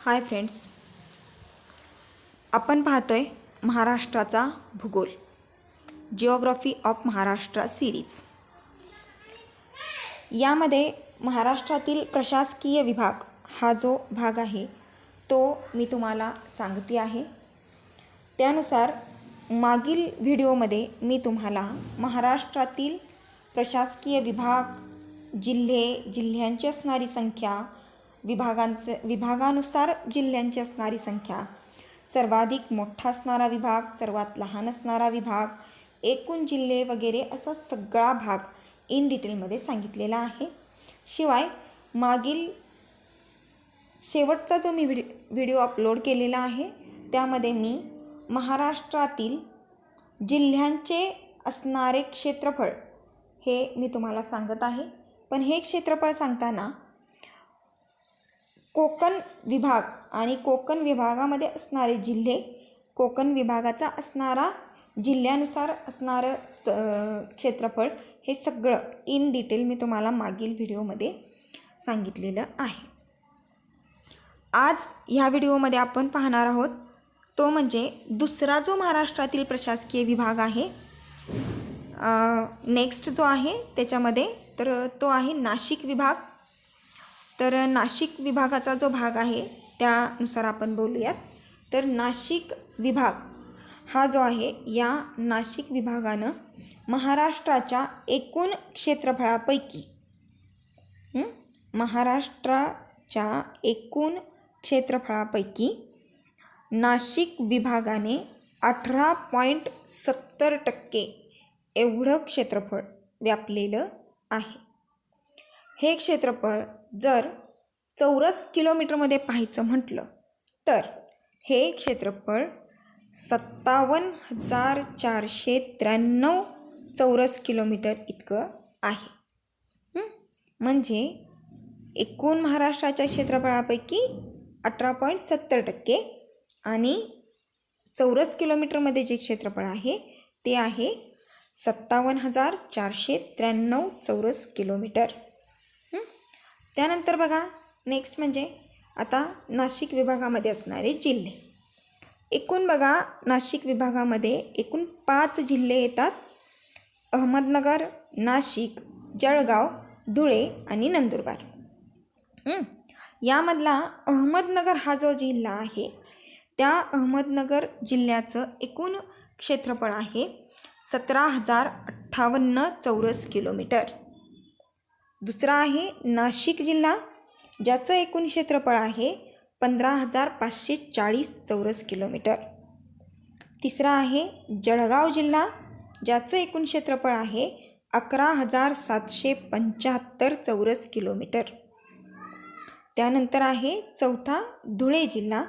Hi friends. आपण पाहतो आहे महाराष्ट्राचा भूगोल. जिओग्राफी ऑफ महाराष्ट्र सिरीज यामध्ये महाराष्ट्रातील प्रशासकीय विभाग हा जो भाग आहे तो मी तुम्हाला सांगते आहे. त्यानुसार मागील व्हिडिओमध्ये मी तुम्हाला महाराष्ट्रातील प्रशासकीय विभाग जिल्हे जिल्ह्यांची असणारी संख्या विभागांचे विभागानुसार जिल्ह्यांची असणारी संख्या. सर्वाधिक मोठा असणारा विभाग सर्वात लहान असणारा विभाग एकूण जिल्हे वगैरे असा सगळा भाग इन डिटेलमध्ये सांगितलेला आहे. शिवाय मागील शेवटचा जो मी व्हिडि व्हिडिओ अपलोड केलेला आहे त्यामध्ये मी महाराष्ट्रातील जिल्ह्यांचे असणारे क्षेत्रफळ हे मी तुम्हाला सांगत आहे. पण हे क्षेत्रफळ सांगताना कोकण विभाग आणि कोकण विभागामध्ये असणारे जिल्हे कोकण विभागाचा असणारा जिल्ह्यानुसार असणारं च- क्षेत्रफळ हे सगळं इन डिटेल मी तुम्हाला मागील व्हिडिओमध्ये सांगितलेलं आहे. आज ह्या व्हिडिओमध्ये आपण पाहणार आहोत तो म्हणजे दुसरा जो महाराष्ट्रातील प्रशासकीय विभाग आहे नेक्स्ट जो आहे त्याच्यामध्ये तर तो आहे नाशिक विभाग. तर नाशिक विभागाचा जो भाग आहे त्यानुसार आपण बोलूयात. तर नाशिक विभाग हा जो आहे या नाशिक विभागानं महाराष्ट्राच्या एकूण क्षेत्रफळापैकी महाराष्ट्राच्या एकूण क्षेत्रफळापैकी नाशिक विभागाने अठरा पॉईंट सत्तर टक्के एवढं क्षेत्रफळ व्यापलेलं आहे. हे क्षेत्रफळ जर चौरस किलोमीटरमध्ये पाहायचं म्हटलं तर हे क्षेत्रफळ सत्तावन्न हजार चारशे त्र्याण्णव चौरस किलोमीटर इतकं आहे. म्हणजे एकूण महाराष्ट्राच्या क्षेत्रफळापैकी अठरा पॉईंट सत्तर टक्के आणि चौरस किलोमीटरमध्ये जे क्षेत्रफळ आहे ते आहे सत्तावन्न हजार चारशे त्र्याण्णव चौरस किलोमीटर. त्यानंतर बघा नेक्स्ट म्हणजे आता नाशिक विभागामध्ये असणारे जिल्हे. एकूण बघा नाशिक विभागामध्ये एकूण पाच जिल्हे येतात. अहमदनगर नाशिक जळगाव धुळे आणि नंदुरबार. यामधला अहमदनगर हा जो जिल्हा आहे त्या अहमदनगर जिल्ह्याचं एकूण क्षेत्रफळ आहे सतरा हजार अठ्ठावन्न चौरस किलोमीटर. दुसरा आहे नाशिक जिल्हा ज्याचं एकूण क्षेत्रफळ आहे पंधरा हजार पाचशे चाळीस चौरस किलोमीटर. तिसरा आहे जळगाव जिल्हा ज्याचं एकूण क्षेत्रफळ आहे अकरा हजार सातशे पंच्याहत्तर चौरस किलोमीटर. त्यानंतर आहे चौथा धुळे जिल्हा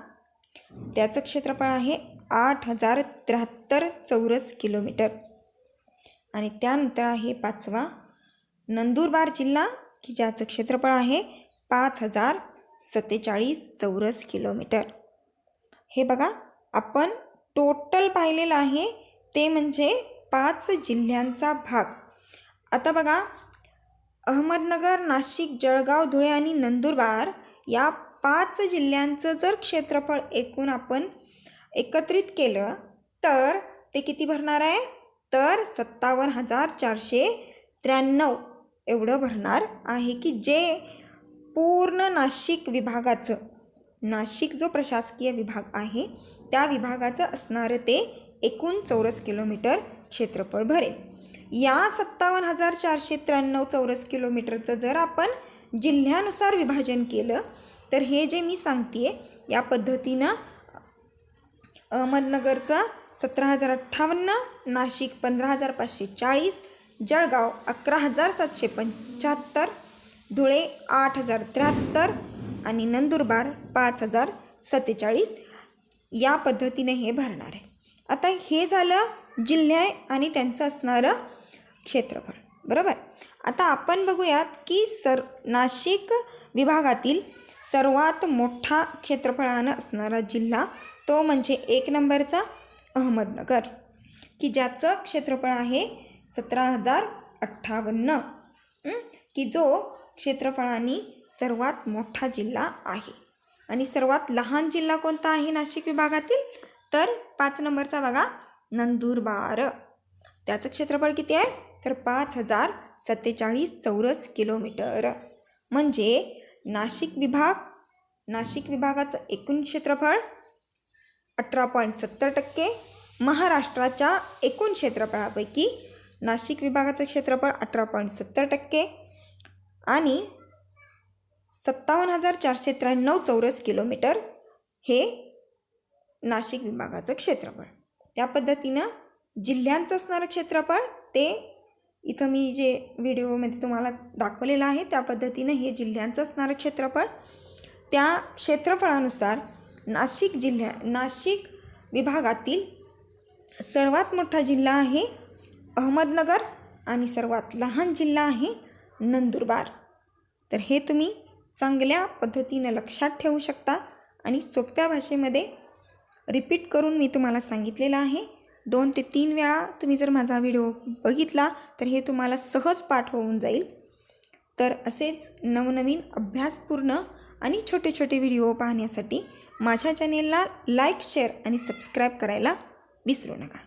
त्याचं क्षेत्रफळ आहे आठ हजार त्र्याहत्तर चौरस किलोमीटर. आणि त्यानंतर आहे पाचवा नंदुरबार जिल्हा की ज्याचं क्षेत्रफळ आहे पाच हजार सत्तेचाळीस चौरस किलोमीटर. हे बघा आपण टोटल पाहिलेलं आहे ते म्हणजे पाच जिल्ह्यांचा भाग. आता बघा अहमदनगर नाशिक जळगाव धुळे आणि नंदुरबार या पाच जिल्ह्यांचं जर क्षेत्रफळ एकूण आपण एकत्रित केलं तर ते किती भरणार आहे? तर सत्तावन्न हजार चारशे त्र्याण्णव. एवढं भरणार आहे की जे पूर्ण नाशिक विभागाचं नाशिक जो प्रशासकीय विभाग आहे त्या विभागाचं असणारं ते एकूण चौरस किलोमीटर क्षेत्रफळ भरेल. या सत्तावन्न हजार चारशे त्र्याण्णव चौरस किलोमीटरचं जर आपण जिल्ह्यानुसार विभाजन केलं तर हे जे मी सांगते या पद्धतीनं अहमदनगरचं सतरा हजार अठ्ठावन्न नाशिक पंधरा हजार पाचशे चाळीस जळगाव अकरा हजार सातशे पंच्याहत्तर धुळे आठ हजार त्र्याहत्तर आणि नंदुरबार पाच हजार सत्तेचाळीस या पद्धतीने हे भरणार आहे. आता हे झालं जिल्हे आणि त्यांचं असणारं क्षेत्रफळ. बरोबर? आता आपण बघूयात की सर नाशिक विभागातील सर्वात मोठा क्षेत्रफळानं असणारा जिल्हा तो म्हणजे एक नंबरचा अहमदनगर. की ज्याचं क्षेत्रफळ आहे सतरा हजार अठ्ठावन्न. की जो क्षेत्रफळाने सर्वात मोठा जिल्हा आहे. आणि सर्वात लहान जिल्हा कोणता आहे नाशिक विभागातील? तर पाच नंबरचा बघा नंदुरबार. त्याचं क्षेत्रफळ किती आहे? तर पाच हजार सत्तेचाळीस चौरस किलोमीटर. म्हणजे नाशिक विभाग नाशिक विभागाचं एकूण क्षेत्रफळ अठरा पॉईंट सत्तर टक्के. महाराष्ट्राच्या एकूण क्षेत्रफळापैकी नाशिक विभागाचं क्षेत्रफळ अठरा पॉईंट सत्तर टक्के आणि सत्तावन्न हजार चारशे त्र्याण्णव चौरस किलोमीटर हे नाशिक विभागाचं क्षेत्रफळ. त्या पद्धतीनं जिल्ह्यांचं असणारं क्षेत्रफळ ते इथं मी जे व्हिडिओमध्ये तुम्हाला दाखवलेलं आहे त्या पद्धतीनं हे जिल्ह्यांचं असणारं क्षेत्रफळ. त्या क्षेत्रफळानुसार नाशिक जिल्ह्या नाशिक विभागातील सर्वात मोठा जिल्हा आहे अहमदनगर आणि सर्वात लहान जिल्हा आहे नंदुरबार. तर हे तुम्ही चांगल्या पद्धतीनं लक्षात ठेवू शकता आणि सोप्या भाषेमध्ये रिपीट करून मी तुम्हाला सांगितलेलं आहे. दोन ते तीन वेळा तुम्ही जर माझा व्हिडिओ बघितला तर हे तुम्हाला सहज पाठ होऊन जाईल. तर असेच नवनवीन अभ्यासपूर्ण आणि छोटे छोटे व्हिडिओ पाहण्यासाठी माझ्या चॅनेलला लाईक शेअर आणि सबस्क्राईब करायला विसरू नका.